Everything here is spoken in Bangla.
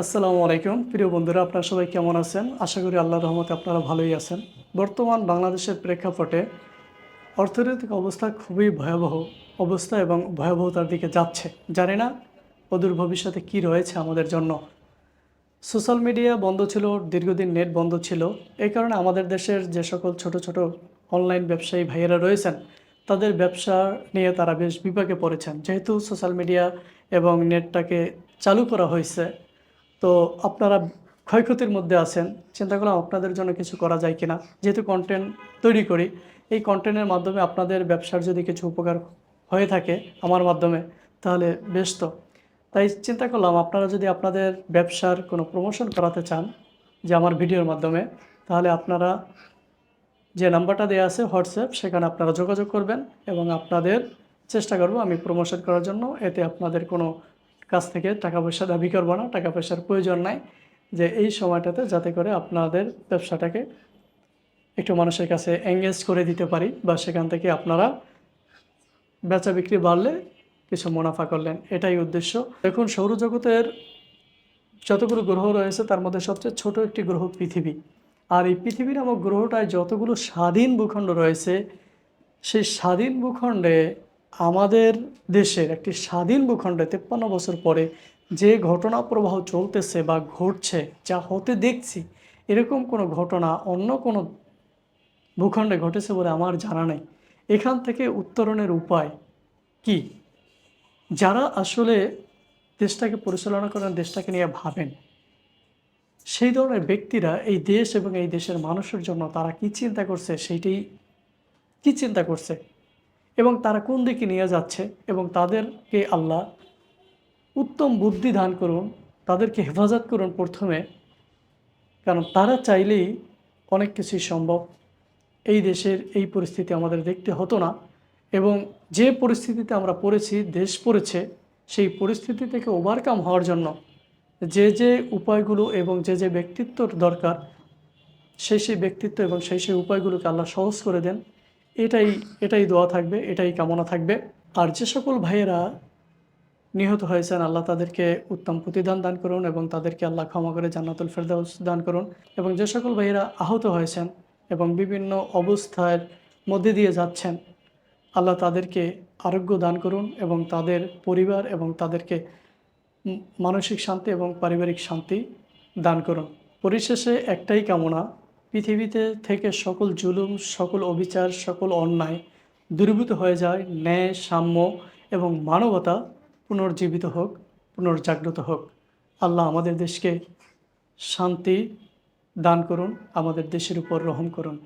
আসসালামু আলাইকুম। প্রিয় বন্ধুরা, আপনারা সবাই কেমন আছেন? আশা করি আল্লাহ রহমতে আপনারা ভালোই আছেন। বর্তমান বাংলাদেশের প্রেক্ষাপটে অর্থনৈতিক অবস্থা খুবই ভয়াবহ অবস্থা এবং ভয়াবহতার দিকে যাচ্ছে। জানি না অদূর ভবিষ্যতে কি রয়েছে আমাদের জন্য। সোশ্যাল মিডিয়া বন্ধ ছিল, দীর্ঘদিন নেট বন্ধ ছিল। এই কারণে আমাদের দেশের যে সকল ছোট ছোট অনলাইন ব্যবসায়ী ভাইয়েরা রয়েছেন, তাদের ব্যবসা নিয়ে তারা বেশ বিপাকে পড়েছেন। যেহেতু সোশ্যাল মিডিয়া এবং নেটটাকে চালু করা হয়েছে তো আপনারা ক্ষয়ক্ষতির মধ্যে আছেন, চিন্তা করলাম আপনাদের জন্য কিছু করা যায় কিনা, যেহেতু কন্টেন্ট তৈরি করি, এই কন্টেন্টের মাধ্যমে আপনাদের ব্যবসার যদি কিছু উপকার হয়ে থাকে আমার মাধ্যমে, তাহলে বেশ তো। তাই চিন্তা করলাম আপনারা যদি আপনাদের ব্যবসার কোনো প্রমোশন করাতে চান, যে আমার ভিডিওর মাধ্যমে, তাহলে আপনারা যে নাম্বারটা দেওয়া আছে হোয়াটসঅ্যাপ সেখানে আপনারা যোগাযোগ করবেন এবং আপনাদের চেষ্টা করব আমি প্রমোশন করার জন্য, এতে আপনাদের কোনো কাছ থেকে টাকা পয়সা দাবি করব না, টাকা পয়সার প্রয়োজন নাই, যে এই সময়টাতে যাতে করে আপনাদের ব্যবসাটাকে একটু মানুষের কাছে এঙ্গেজ করে দিতে পারি বা সেখান থেকে আপনারা বেচা বিক্রি বাড়লে কিছু মুনাফা করলেন, এটাই উদ্দেশ্য। দেখুন, সৌরজগতের যতগুলো গ্রহ রয়েছে তার মধ্যে সবচেয়ে ছোট একটি গ্রহ পৃথিবী। আর এই পৃথিবী নামক গ্রহটায় যতগুলো স্বাধীন ভূখণ্ড রয়েছে, সেই স্বাধীন ভূখণ্ডে আমাদের দেশের একটি স্বাধীন ভূখণ্ডে তেপ্পান্ন বছর পরে যে ঘটনা প্রবাহ চলতেছে বা ঘটছে, যা হতে দেখছি, এরকম কোনো ঘটনা অন্য কোনো ভূখণ্ডে ঘটেছে বলে আমার জানা নেই। এখান থেকে উত্তরণের উপায় কি? যারা আসলে দেশটাকে পরিচালনা করেন, দেশটাকে নিয়ে ভাবেন, সেই ধরনের ব্যক্তিরা এই দেশ এবং এই দেশের মানুষের জন্য তারা কি চিন্তা করছে, সেইটি কি চিন্তা করছে? এবং তারা কোন দিকে নিয়ে যাচ্ছে এবং তাদেরকে আল্লাহ উত্তম বুদ্ধি দান করুন, তাদেরকে হেফাজত করুন প্রথমে। কারণ তারা চাইলেই অনেক কিছুই সম্ভব। এই দেশের এই পরিস্থিতি আমাদের দেখতে হতো না এবং যে পরিস্থিতিতে আমরা পড়েছি, দেশ পড়েছে, সেই পরিস্থিতি থেকে ওভারকাম হওয়ার জন্য যে যে উপায়গুলো এবং যে যে ব্যক্তিত্বর দরকার, সেই সেই ব্যক্তিত্ব এবং সেই সেই উপায়গুলোকে আল্লাহ সহজ করে দেন। এটাই এটাই দোয়া থাকবে, এটাই কামনা থাকবে। আর যে সকল ভাইয়েরা নিহত হয়েছেন, আল্লাহ তাদেরকে উত্তম প্রতিদান দান করুন এবং তাদেরকে আল্লাহ ক্ষমা করে জান্নাতুল ফেরদাউস দান করুন। এবং যে সকল ভাইয়েরা আহত হয়েছেন এবং বিভিন্ন অবস্থার মধ্যে দিয়ে যাচ্ছেন, আল্লাহ তাদেরকে আরোগ্য দান করুন এবং তাদের পরিবার এবং তাদেরকে মানসিক শান্তি এবং পারিবারিক শান্তি দান করুন। পরিশেষে একটাই কামনা পৃথিবীতে থেকে সকল জুলুম, সকল অবিচার, সকল অন্যায় দূরীভূত হয়ে যায়, ন্যায়, সাম্য এবং মানবতা পুনর্জীবিত হোক, পুনর্জাগ্রত হোক। আল্লাহ আমাদের দেশকে শান্তি দান করুন, আমাদের দেশের উপর রহম করুন।